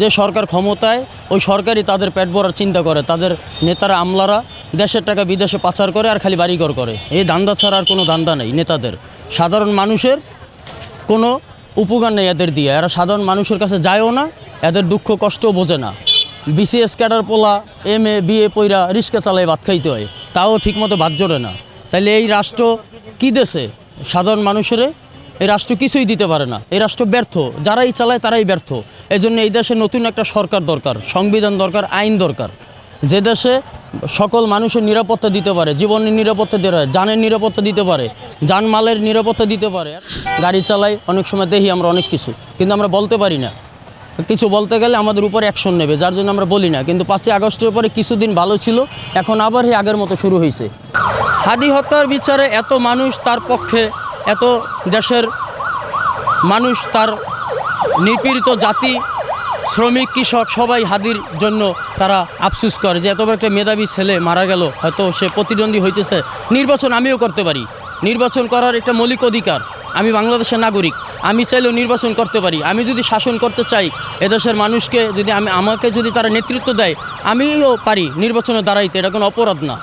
যে সরকার ক্ষমতায়, ওই সরকারই তাদের পেট ভরার চিন্তা করে। তাদের নেতারা, আমলারা দেশের টাকা বিদেশে পাচার করে আর খালি বাড়িঘর করে। এই ধান্দা ছাড়া আর কোনো ধান্দা নেই নেতাদের। সাধারণ মানুষের কোনো উপকার নেই এদের দিয়ে। এরা সাধারণ মানুষের কাছে যায়ও না, এদের দুঃখ কষ্টও বোঝে না। বিসিএস ক্যাডার পোলা এম এ বিএ পইরা রিক্সা চালায় ভাত খাইতে হয়। তাও ঠিকমতো ভাত জোরে না। তাইলে এই রাষ্ট্র কী দেশে? সাধারণ মানুষের এই রাষ্ট্র কিছুই দিতে পারে না। এই রাষ্ট্র ব্যর্থ। যারাই চালায় তারাই ব্যর্থ। এই জন্য এই দেশে নতুন একটা সরকার দরকার, সংবিধান দরকার, আইন দরকার। যে দেশে সকল মানুষের নিরাপত্তা দিতে পারে, জীবনের নিরাপত্তা দিতে পারে জানের নিরাপত্তা দিতে পারে জানমালের নিরাপত্তা দিতে পারে। গাড়ি চালাই অনেক সময় দেখি আমরা অনেক কিছু, কিন্তু আমরা বলতে পারি না। কিছু বলতে গেলে আমাদের উপর অ্যাকশন নেবে, যার জন্য আমরা বলি না। কিন্তু পাঁচই আগস্টের পরে কিছুদিন ভালো ছিল, এখন আবার আগের মতো শুরু হয়েছে হাদি হত্যার বিচারে এত মানুষ তার পক্ষে এত দেশের মানুষ তার নিপীড়িত জাতি শ্রমিক কৃষক সবাই হাদির জন্য তারা আফসুস করে যে এত বড় একটা মেধাবী ছেলে মারা গেল হয়তো সে প্রতিদ্বন্দ্বী হইতেছে। নির্বাচন আমিও করতে পারি। নির্বাচন করার একটা মৌলিক অধিকার। আমি বাংলাদেশের নাগরিক। আমি চাইলেও নির্বাচন করতে পারি। আমি যদি শাসন করতে চাই এদেশের মানুষকে যদি আমি আমাকে যদি তারা নেতৃত্ব দেয় আমিও পারি নির্বাচনে দাঁড়াইতে এটা কোনো অপরাধ না।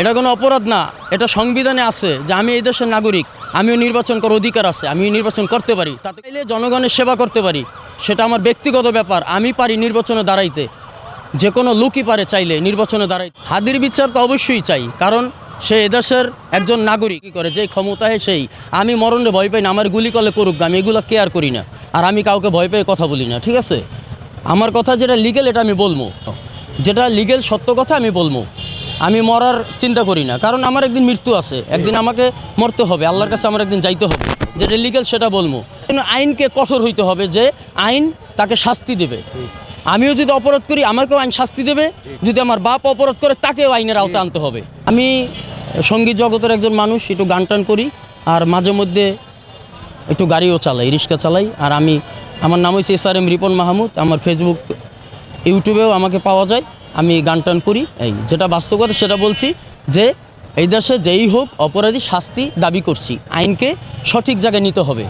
এটা কোনো অপরাধ না। এটা সংবিধানে আছে যে আমি এই দেশের নাগরিক। আমিও নির্বাচন করার অধিকার আছে, আমিও নির্বাচন করতে পারি। তাতে চাইলে জনগণের সেবা করতে পারি, সেটা আমার ব্যক্তিগত ব্যাপার, আমি পারি নির্বাচনে দাঁড়াইতে। যে কোনো লোকই পারে চাইলে নির্বাচনে দাঁড়াইতে। হাদির বিচার তো অবশ্যই চাই, কারণ সে এদেশের একজন নাগরিক, কী করে যে ক্ষমতায় সেই। আমি মরণে ভয় পাই না, আমার গুলি করলে করুক আমি এগুলো কেয়ার করি না। আর আমি কাউকে ভয় পেয়ে কথা বলি না, ঠিক আছে? আমার কথা যেটা লিগেল এটা আমি বলব। যেটা লিগেল সত্য কথা আমি বলব। আমি মরার চিন্তা করি না। কারণ আমার একদিন মৃত্যু আছে। একদিন আমাকে মরতে হবে। আল্লাহর কাছে আমার একদিন যাইতে হবে। যেটা লিগেল সেটা বলব। কিন্তু আইনকে কঠোর হইতে হবে যে আইন তাকে শাস্তি দেবে। আমিও যদি অপরাধ করি, আমাকেও আইন শাস্তি দেবে। যদি আমার বাপ অপরাধ করে, তাকেও আইনের আওতা আনতে হবে। আমি সংগীত জগতের একজন মানুষ, একটু গান টান করি আর মাঝে মধ্যে একটু গাড়িও চালাই, রিক্সা চালাই। আর আমি, আমার নাম হচ্ছে S R M Ripon Mahmud. আমার ফেসবুক ইউটিউবেও আমাকে পাওয়া যায়। আমি গান টান করি, এই যেটা বাস্তবতা সেটা বলছি যে এই দেশে যেই হোক অপরাধী শাস্তি দাবি করছি, আইনকে সঠিক জায়গায় নিতে হবে।